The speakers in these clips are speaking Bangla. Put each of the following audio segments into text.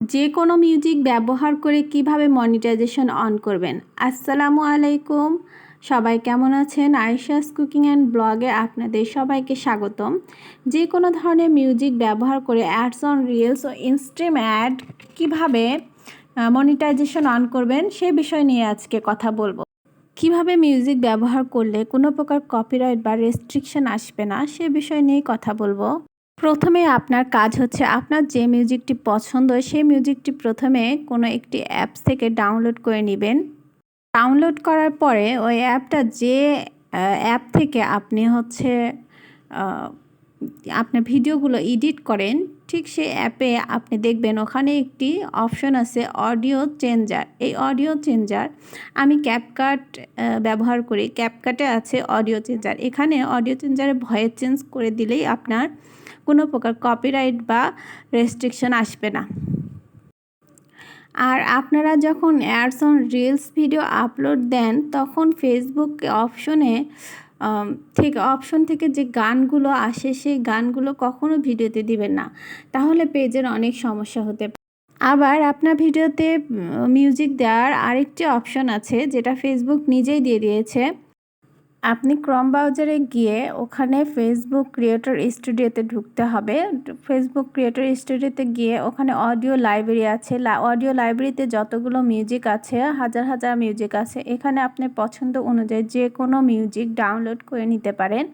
যে কোনো মিউজিক ব্যবহার করে কীভাবে মনিটাইজেশন অন করবেন? আসসালামু আলাইকুম। সবাই কেমন আছেন? আয়েশাস কুকিং অ্যান্ড ব্লগে আপনাদের সবাইকে স্বাগতম। যে কোনো ধরনের মিউজিক ব্যবহার করে অ্যাডস অন রিলস ও ইনস্ট্রিম অ্যাড কীভাবে মনিটাইজেশন অন করবেন, সে বিষয় নিয়ে আজকে কথা বলব। কীভাবে মিউজিক ব্যবহার করলে কোনো প্রকার কপিরাইট বা রেস্ট্রিকশন আসবে না, সে বিষয় নিয়েই কথা বলব। প্রথমে আপনার কাজ হচ্ছে আপনার যে মিউজিকটি পছন্দ সেই মিউজিকটি প্রথমে কোনো একটি অ্যাপস থেকে ডাউনলোড করে নেবেন। ডাউনলোড করার পরে ওই অ্যাপটা যে অ্যাপ থেকে আপনি হচ্ছে আপনার ভিডিওগুলো এডিট করেন, ঠিক সেই অ্যাপে আপনি দেখবেন ওখানে একটি অপশন আছে অডিও চেঞ্জার। এই অডিও চেঞ্জার আমি ক্যাপকাট ব্যবহার করি। ক্যাপকাটে আছে অডিও চেঞ্জার। এখানে অডিও চেঞ্জারে ভয়েস চেঞ্জ করে দিলেই আপনার কোনো প্রকার কপিরাইট বা রেস্ট্রিকশন আসবে না। আর আপনারা যখন ads on reels video upload দেন, তখন ফেসবুক অপশনে থেকে অপশন থেকে যে গানগুলো আসে, সেই গানগুলো কখনো ভিডিওতে দিবেন না। তাহলে পেজের অনেক সমস্যা হতে পারে। আবার আপনার ভিডিওতে মিউজিক দেওয়ার আরেকটি অপশন আছে, যেটা ফেসবুক নিজেই দিয়ে দিয়েছে। আপনি ক্রম ব্রাউজারে গিয়ে ওখানে ফেসবুক ক্রিয়েটর স্টুডিওতে ঢুকতে হবে। ফেসবুক ক্রিয়েটর স্টুডিওতে গিয়ে ওখানে অডিও লাইব্রেরি আছে। অডিও লাইব্রেরিতে যতগুলো মিউজিক আছে, হাজার হাজার মিউজিক আছে, এখানে আপনি পছন্দ অনুযায়ী যে কোনো মিউজিক ডাউনলোড করে নিতে পারেন।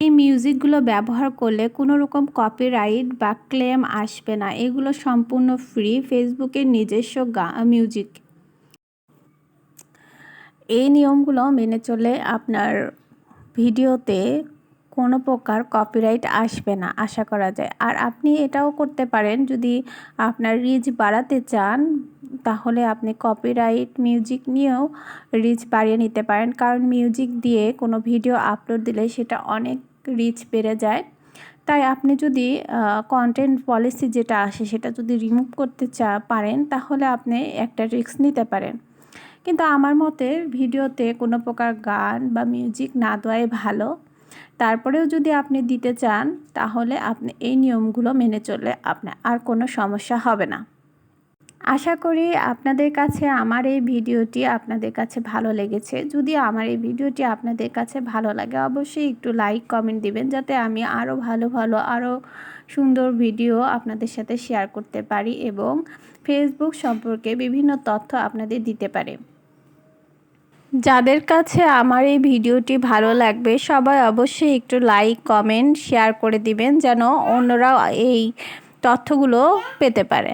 এই মিউজিকগুলো ব্যবহার করলে কোনো রকম কপিরাইট বা ক্লেম আসবে না। এগুলো সম্পূর্ণ ফ্রি ফেসবুকের নিজস্ব গা মিউজিক এই নিয়মগুলো মেনে চলে আপনার ভিডিওতে কোনো প্রকার কপিরাইট আসবে না, আশা করা যায়। আর আপনি এটাও করতে পারেন, যদি আপনার রিচ বাড়াতে চান, তাহলে আপনি কপিরাইট মিউজিক নিয়েও রিচ বাড়িয়ে নিতে পারেন। কারণ মিউজিক দিয়ে কোনো ভিডিও আপলোড দিলে সেটা অনেক রিচ বেড়ে যায়। তাই আপনি যদি কন্টেন্ট পলিসি যেটা আসে সেটা যদি রিমুভ করতে চা, পারেন, তাহলে আপনি একটা রিস্ক নিতে পারেন। কিন্তু আমার মতে ভিডিওতে কোনো প্রকার গান বা মিউজিক না দেওয়াই ভালো। তারপরেও যদি আপনি দিতে চান, তাহলে আপনি এই নিয়মগুলো মেনে চললে আপনার আর কোনো সমস্যা হবে না। আশা করি আপনাদের কাছে আমার এই ভিডিওটি আপনাদের কাছে ভালো লেগেছে। যদি আমার এই ভিডিওটি আপনাদের কাছে ভালো লাগে, অবশ্যই একটু লাইক কমেন্ট দিবেন, যাতে আমি আরও ভালো ভালো, আরও সুন্দর ভিডিও আপনাদের সাথে শেয়ার করতে পারি এবং ফেসবুক সম্পর্কে বিভিন্ন তথ্য আপনাদের দিতে পারে। যাদের কাছে আমার এই ভিডিওটি ভালো লাগবে, সবাই অবশ্যই একটু লাইক কমেন্ট শেয়ার করে দিবেন যেন অন্যরাও এই তথ্যগুলো পেতে পারে।